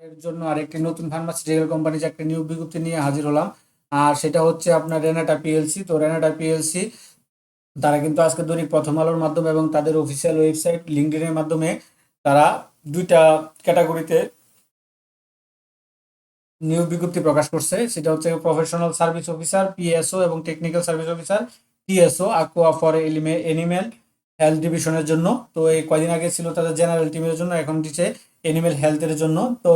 এর জন্য আরেকটি নতুন ফার্মাসিউটিক্যাল কোম্পানির একটা নিয়োগ বিজ্ঞপ্তি নিয়ে হাজির হলাম। আর সেটা হচ্ছে আপনার রেনাটা পিএলসি তো রেনাটা পিএলসি তারা কিন্তু আজকে দৈনিক প্রথম আলোর মাধ্যমে এবং তাদের অফিসিয়াল ওয়েবসাইট লিঙ্কডিনের মাধ্যমে তারা দুইটা ক্যাটাগরিতে নিয়োগ বিজ্ঞপ্তি প্রকাশ করছে। সেটা হচ্ছে প্রফেশনাল সার্ভিস অফিসার পিএসও এবং technical service officer TSO aqua for এলিমে animal health ডিভিশনের জন্য। তো এই কয়দিন আগে ছিল তাদের জেনারেল টিমের জন্য, এখন দিচ্ছে এনিম্যাল হেলথের জন্য। তো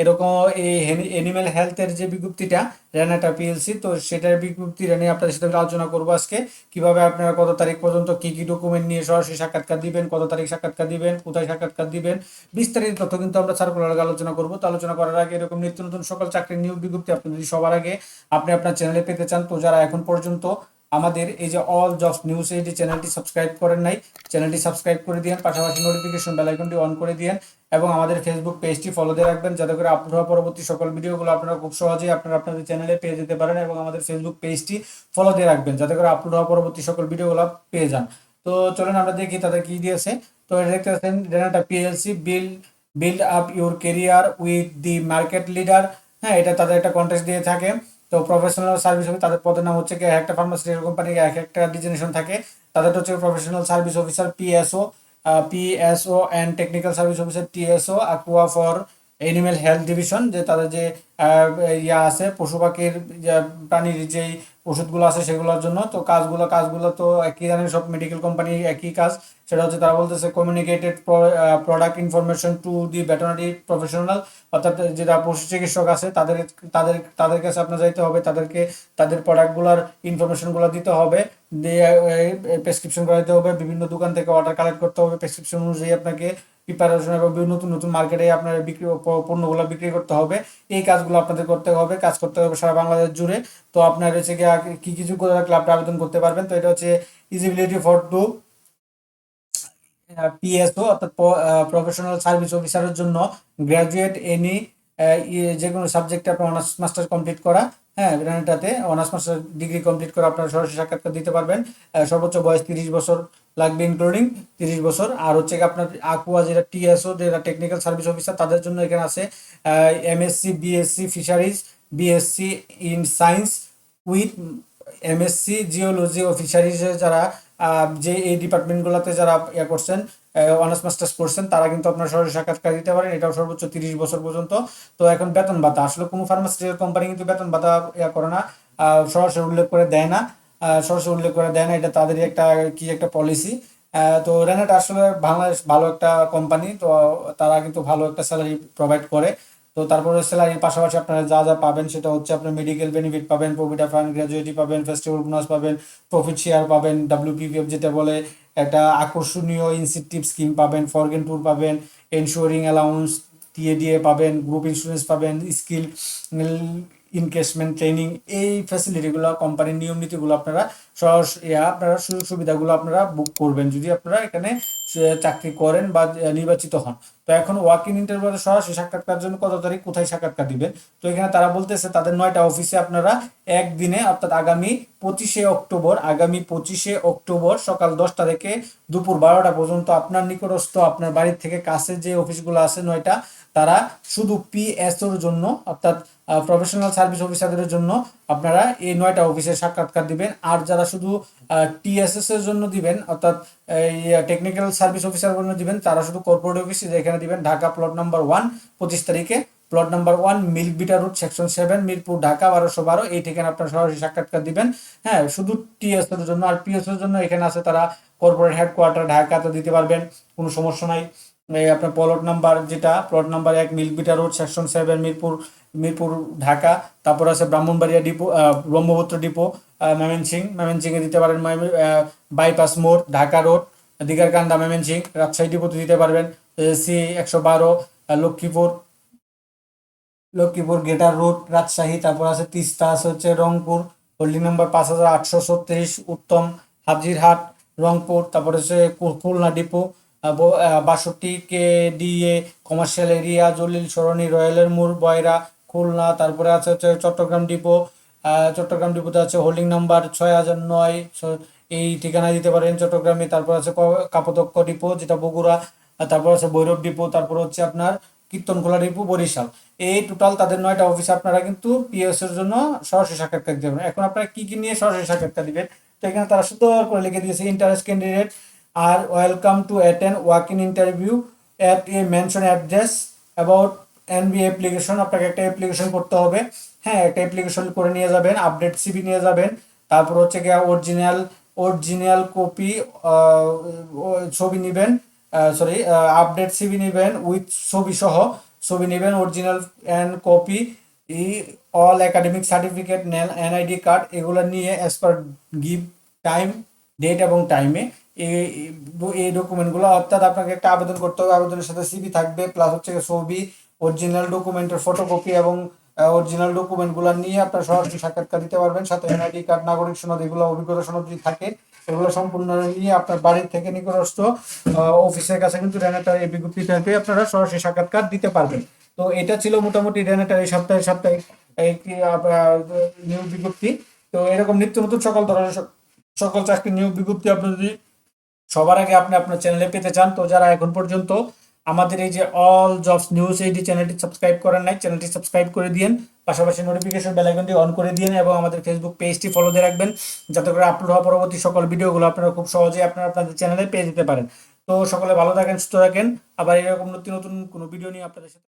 এরকম এই এনিম্যাল হেলথের যে বিজ্ঞপ্তিটা, রেনাটা পিএলসি তো সেটার বিজ্ঞপ্তিটা নিয়ে আপনাদের সাথে আলোচনা করব আজকে। কীভাবে আপনারা কত তারিখ পর্যন্ত কি কি ডকুমেন্ট নিয়ে সরাসরি সাক্ষাৎকার দিবেন, কত তারিখ সাক্ষাৎকার দিবেন, কোথায় সাক্ষাৎকার দিবেন, বিস্তারিত তথ্য কিন্তু আমরা সার্কুলার আগে আলোচনা করব। তো আলোচনা করার আগে এরকম নিত্য নতুন সকল চাকরির নিয়োগ বিজ্ঞপ্তি আপনি যদি সবার আগে। আপনি আপনার চ্যানেলে পেতে চান, তো যারা এখন পর্যন্ত আমাদের এই যে অল জবস নিউজ এইটি চ্যানেলটি সাবস্ক্রাইব করেন নাই চ্যানেলটি সাবস্ক্রাইব করে দিয়েন, পাশাপাশি নোটিফিকেশন বেল আইকনটি অন করে দিয়েন, এবং আমাদের ফেসবুক পেজটি ফলো দিয়ে রাখবেন, যাতে করে হওয়া পরবর্তী সকল ভিডিওগুলো আপনারা খুব সহজেই আপনারা আপনাদের চ্যানেলে পেয়ে যেতে পারেন, এবং আমাদের ফেসবুক পেজটি ফলো দিয়ে রাখবেন, যাতে করে হওয়া পরবর্তী সকল ভিডিওগুলো পেয়ে যান। তো চলুন আমরা দেখি তাদের কি দিয়েছে। তো এটা দেখতে পাচ্ছেন Renata PLC bill build up your career with the market leader হ্যাঁ এটা তাদের একটা কন্টেস্ট দিয়ে থাকে। তো প্রফেশনাল সার্ভিস অফিসার তাদের পদের নাম হচ্ছে কি একটা ফার্মাসিউটিক্যাল কোম্পানি এক একটা ডিজিনেশন থাকে। তাদের হচ্ছে professional service officer PSO PSO and technical service officer TSO aqua for animal health division যে তাদের যে ইয়া আছে, পশু পাখির প্রাণীর যেই ওষুধগুলো আছে সেগুলোর জন্য। তো কাজগুলো কাজগুলো তো একই জানেন, সব মেডিকেল কোম্পানি একই কাজ। সেটা হচ্ছে তারা বলতেছে communicated product information to the veterinary professional অর্থাৎ যেটা পশু চিকিৎসক আছে, তাদের তাদের তাদের কাছে আপনার যাইতে হবে, তাদেরকে, তাদের প্রোডাক্টগুলোর ইনফরমেশনগুলো দিতে হবে। দিয়ে প্রেসক্রিপশন করাইতে হবে, বিভিন্ন দোকান থেকে অর্ডার কালেক্ট করতে হবে প্রেসক্রিপশন অনুযায়ী আপনাকে প্রিপারেশন এবং নতুন নতুন মার্কেটে আপনার বিক্রি পণ্যগুলো বিক্রি করতে হবে। এই কাজগুলো আপনাদের করতে হবে, কাজ করতে হবে সারা বাংলাদেশ জুড়ে। তো আপনার হচ্ছে কি কি রাখলে আপনি আবেদন করতে পারবেন। তো এটা হচ্ছে ইজিবিলিটি ফর টু পিএসও অর্থাৎ প্রফেশনাল সার্ভিস অফিসারের জন্য গ্র্যাজুয়েট এনি যে কোনো সাবজেক্টে আপনার অনার্স মাস্টার কমপ্লিট করা হ্যাঁ এটাতে অনার্স মাস্টার ডিগ্রি কমপ্লিট করে আপনারা সরাসরি সাক্ষাৎকার দিতে পারবেন। সর্বোচ্চ বয়স তিরিশ বছর লাগবে ইনক্লুডিং তিরিশ বছর। আর হচ্ছে আপনার আকুয়া যেটা টিএসও যেটা টেকনিক্যাল সার্ভিস অফিসার তাদের জন্য এখানে আছে MSc BSc fisheries BSc in science with MSc geology ও ফিশারিজে যারা যে এই ডিপার্টমেন্টগুলোতে যারা ইয়ে করছেন অনার্স মাস্টার্স করছেন, তারা কিন্তু আপনার সরাসরি সাক্ষাৎকার দিতে পারেন, এটাও সর্বোচ্চ তিরিশ বছর পর্যন্ত। তো এখন বেতন ভাতা, আসলে কোনো ফার্মাসিউটিক্যাল কোম্পানি কিন্তু বেতন ভাতা ইয়া করে না সরাসরি উল্লেখ করে দেয় না সরাসরি উল্লেখ করে দেয় না, এটা তাদেরই একটা কি একটা পলিসি তো রেনেট আসলে বাংলাদেশ ভালো একটা কোম্পানি তো তারা কিন্তু ভালো একটা স্যালারি প্রোভাইড করে। তো তারপরে স্যালারির পাশাপাশি আপনারা যা যা পাবেন সেটা হচ্ছে আপনার মেডিকেল বেনিফিট পাবেন প্রভিডা ফান্ড গ্র্যাজুয়েটি পাবেন ফেস্টিভ্যাল বোনাস পাবেন প্রফিট শেয়ার পাবেন ডাব্লিউপিপিএফ যেটা বলে একটা আকর্ষণীয় ইনসেন্টিভ স্কিম পাবেন ফরগেন ট্যুর পাবেন এনশিওরিং অ্যালাউন্স টিএডিএ পাবেন গ্রুপ ইন্স্যুরেন্স পাবেন স্কিল ইনকেসমেন্ট ট্রেনিং এই ফ্যাসিলিটিগুলো কোম্পানির নিয়ম নীতিগুলো আপনারা সরাসরি আপনারা সুযোগ সুবিধাগুলো আপনারা বুক করবেন। যদি আপনারা এখানে চাকরি করেন বা নির্বাচিত হন। তো এখন ওয়াক ইন ইন্টারভিউ সরাসরি সাক্ষাৎকার জন্য কত তারিখ, কোথায় সাক্ষাৎকার দিবেন? তো এখানে তারা বলতেছে, তাদের নয়টা অফিসে আপনারা একদিনে, অর্থাৎ আগামী পঁচিশে অক্টোবর, আগামী পঁচিশে অক্টোবর সকাল দশটা থেকে দুপুর বারোটা পর্যন্ত আপনার নিকটস্থ, আপনার বাড়ির থেকে কাছে যে অফিসগুলো আছে নয়টা তারা শুধু পিএসওর জন্য, অর্থাৎ প্রফেশনাল সার্ভিস অফিসারদের জন্য আপনারা এই নয়টা অফিসে সাক্ষাৎকার দিবেন। আর যারা শুধু টিএসএস এর জন্য দিবেন, অর্থাৎ টেকনিক্যাল সার্ভিস অফিসার জন্য দিবেন, তারা শুধু কর্পোরেট অফিসে যেখানে দিবেন, ঢাকা প্লট নাম্বার ওয়ান পঁচিশ তারিখে। Plot number one Milk Vita route section seven Mirpur, Dhaka, বারোশো বারো, এই ঠিকানা আপনার সরাসরি সাক্ষাৎকার দিবেন। হ্যাঁ শুধু টিএস এর জন্য আর পিএস এর জন্য এখানে আছে তারা কর্পোরেট হেডকোয়ার্টার ঢাকাতে দিতে পারবেন, কোনো সমস্যা নাই। আপনার প্লট নাম্বার যেটা প্লট নাম্বার এক milk vita road section seven Mirpur Mirpur, Dhaka. তারপর আছে ব্রাহ্মণবাড়িয়া ডিপো ব্রহ্মপুত্র ডিপো ময়মনসিং। ময়মনসিংয়ে দিতে পারেন বাইপাস মোড়, ঢাকা রোড, দিগারকান্দা, ময়মনসিং। রাজশাহী ডিপোতে দিতে পারবেন সি, একশো বারো লক্ষ্মীপুর লক্ষ্মীপুর গেটার রোড, রাজশাহী। তারপর আছে তিস্তা, আছে হচ্ছে রংপুর। হোল্ডিং নাম্বার পাঁচ হাজার আটশো ছত্রিশ, উত্তম হাজিরহাট রংপুর। তারপর হচ্ছে খুলনা ডিপো। বাষট্টি K DA commercial area Jalil সরণি রয়্যালের মোড়, বয়রা, খুলনা, তারপরে আছে হচ্ছে চট্টগ্রাম ডিপো চট্টগ্রাম ডিপোতে আছে হোল্ডিং নাম্বার ছয় হাজার নয় এই ঠিকানায় দিতে পারেন চট্টগ্রামে, তারপর আছে ক- কাপদক্ষ ডিপো, যেটা বগুড়া তারপর আছে ভৈরব ডিপো, তারপর হচ্ছে আপনার কীর্তনখোলা ডিপো, বরিশাল। এই টোটাল তাদের নয়টা অফিসে আপনারা কিন্তু পিএস এর জন্য সরাসরি সাক্ষাৎকার দেবেন এখন আপনারা কি কি নিয়ে সরাসরি সাক্ষাৎকার দিবেন? তো এখানে তারা সুন্দর করে লিখে দিয়েছে interest candidate R welcome to attend walk in interview at a mention address about NB application. আপনাকে একটা অ্যাপ্লিকেশন করতে হবে। হ্যাঁ একটা অ্যাপ্লিকেশন করে নিয়ে যাবেন, আপডেট সিবি নিয়ে যাবেন। তারপর হচ্ছে গিয়ে অরিজিনাল অরিজিনাল কপি ছবি নেবেন সরি আপডেট সিবি নেবেন, উইথ ছবি সহ ছবি নেবেন, original and copy, E, all academic certificate NID card, এগুলো নিয়ে as per give time date এবং টাইমে এই ডকুমেন্টগুলো অর্থাৎ আপনাকে একটা আবেদন করতে হবে, আবেদনের সাথে সিবি থাকবে প্লাস হচ্ছে ছবি অরিজিনাল ডকুমেন্টের ফটোকপি এবং অরিজিনাল ডকুমেন্টগুলো নিয়ে আপনার সরাসরি সাক্ষাৎকার দিতে পারবেন। সাথে এনআইডি কার্ড নাগরিক সনদ, এগুলো অভিজ্ঞতা সনদ যদি থাকে এগুলো সম্পূর্ণ নিয়ে আপনার বাড়ির থেকে নিকটস্থ অফিসের কাছে কিন্তু রেনেটার এই বিজ্ঞপ্তি থেকে আপনারা সরাসরি সাক্ষাৎকার দিতে পারবেন। তো এটা ছিল মোটামুটি রেনেটার এই সপ্তাহে, সাপ্তাহিক, এই নিয়োগ বিজ্ঞপ্তি। তো এরকম নিত্য নতুন সকল ধরনের, সকল চাকরি নিয়োগ বিজ্ঞপ্তি আপনি যদি সবার আগে আপনি আপনার চ্যানেলে পেতে চান। তো যারা এখন পর্যন্ত আমাদের এই যে অল জবস নিউজ এইটি চ্যানেলটি সাবস্ক্রাইব করেন নাই চ্যানেলটি সাবস্ক্রাইব করে দিন পাশাপাশি নোটিফিকেশন বেল আইকনটি অন করে দিন এবং আমাদের ফেসবুক পেজটি ফলো দিয়ে রাখবেন। যাতে করে আপলোড হওয়া পরবর্তী সকল ভিডিওগুলো আপনারা খুব সহজেই আপনারা আপনাদের চ্যানেলে পেয়ে যেতে পারেন। তো সকলে ভালো থাকেন, সুস্থ থাকেন। আবার এরকম নতুন নতুন কোনো ভিডিও নিয়ে আপনাদের সাথে